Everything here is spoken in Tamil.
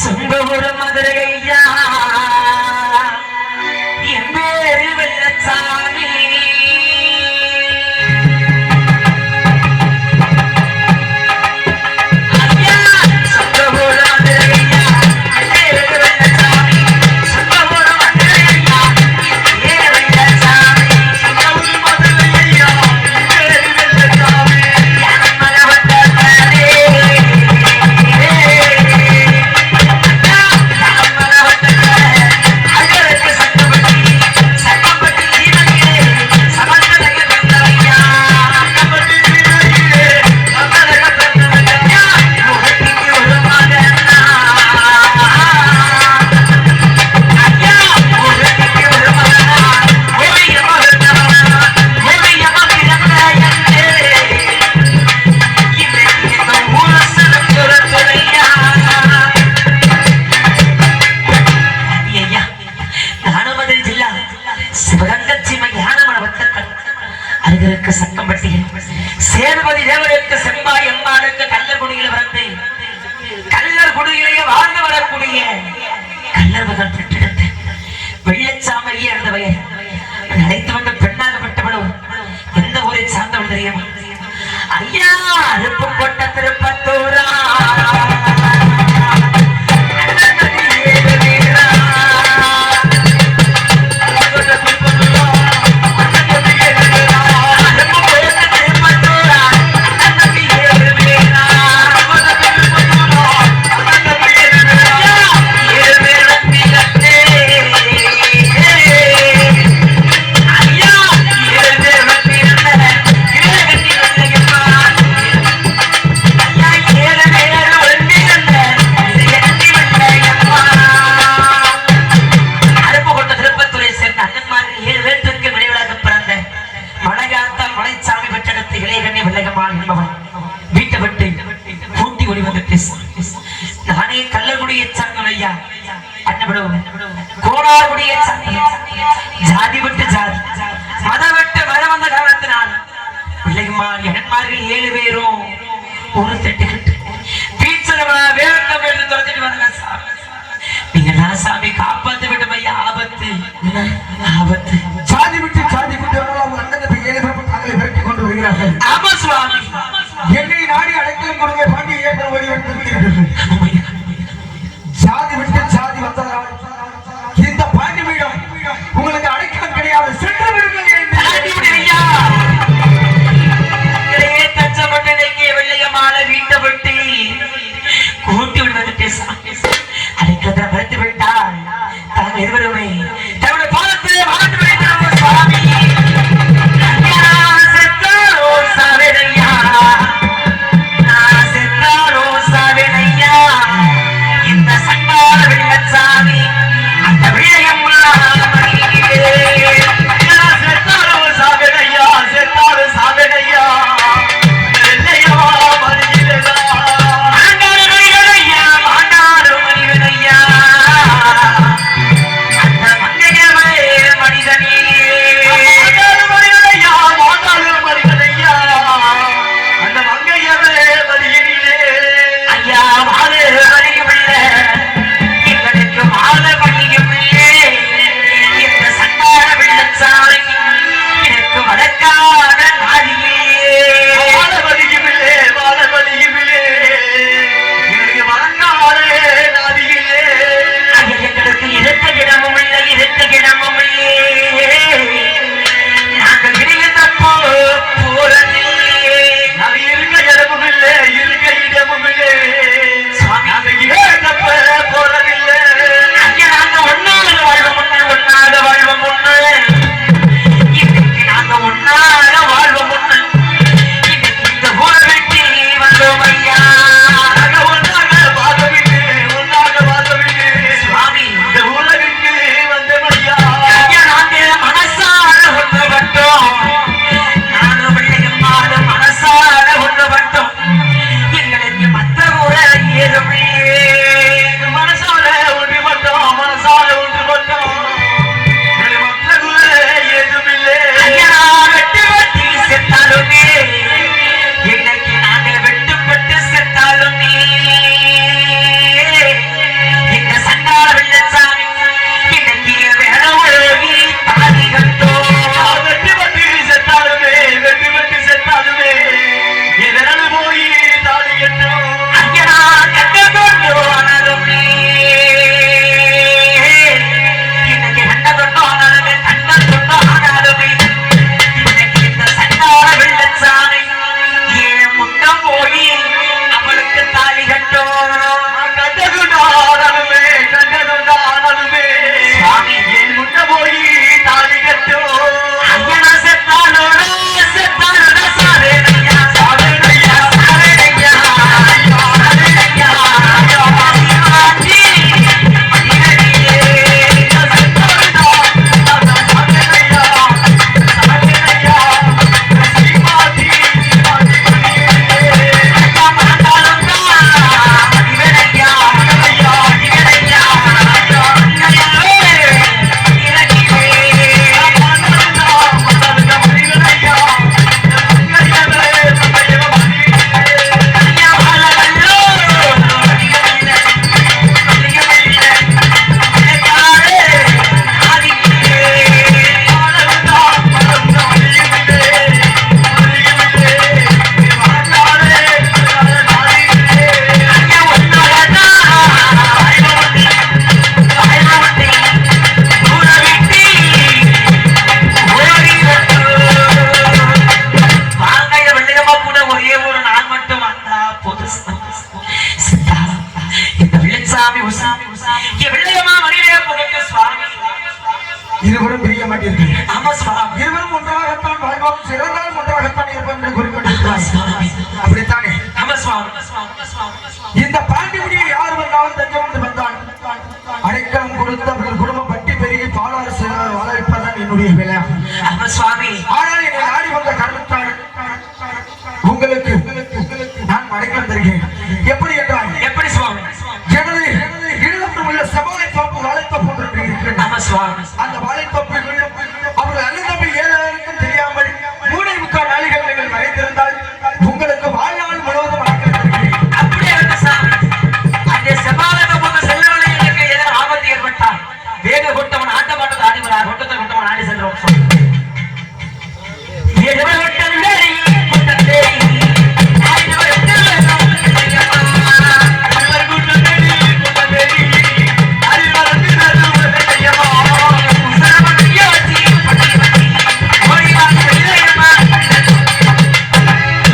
சொந்த ஊரு மதுரை ஐயா அருகிற்கு சக்கம்பட்டியில் சேதுபதி தேவருக்கு செம்பாய் எம்மாளுக்கு கல்லர்குடியில் பிறந்து கல்லர் குடியிலேயே வாழ்ந்து வரக்கூடிய கல்லர் மகன் பெற்றெடுத்து வெள்ளச்சாமரியே இருந்த வயல் அழைத்து வந்த பெண்ணாகப்பட்டவளும் எந்த ஊரை சார்ந்தவள் தெரியுமா? ஐயா அருப்பு கொட்ட திருப்பத்தூரா. ஓடி வந்துட்டு நானே கள்ளக்குடியை சார்ந்தவன் ஐயா. கோடார்குடியை சார்ந்தவன். ஜாதி விட்டு ஜாதி. மதம் விட்டு மதம் வந்த காரணத்தினால் பிள்ளைமார் எண்ணன்மார்கள் ஏழு பேரும் ஒரு தட்டுக்கிட்டு பீச்சல வேலைக்கம் என்று துரத்திட்டு வந்தாங்க சாமி நீங்க தான் சாமி காப்பாத்து ஐயா ஆபத்து. ஆபத்து. சாதி விட்டு சாதி விட்டு அண்ணன் ஏழு பேரும் தங்களை விரட்டி கொண்டு வருகிறார்கள். ஆமா சுவாமி. என்னை நாடி அடைக்கலம் கொடுங்க பாண்டிய வந்து நிறுத்திவிட்டது. சாதி விட்டு சாதி வந்ததால் இருவரும் பிரிய மாட்டீர்கள். ஆமா சுவாமி இருவரும் என்று குறிப்பிட்டிருக்கிறார். அப்படித்தானே? இந்த பாண்டிமுடியை யார் வந்தாலும் தஞ்சம் வந்து வந்தான். அடைக்கலம் கொடுத்து அவர்கள் குடும்பம் பட்டி பெருகி பாலாறு வளர்ப்பதான் என்னுடைய விளையாட்டு ஆமா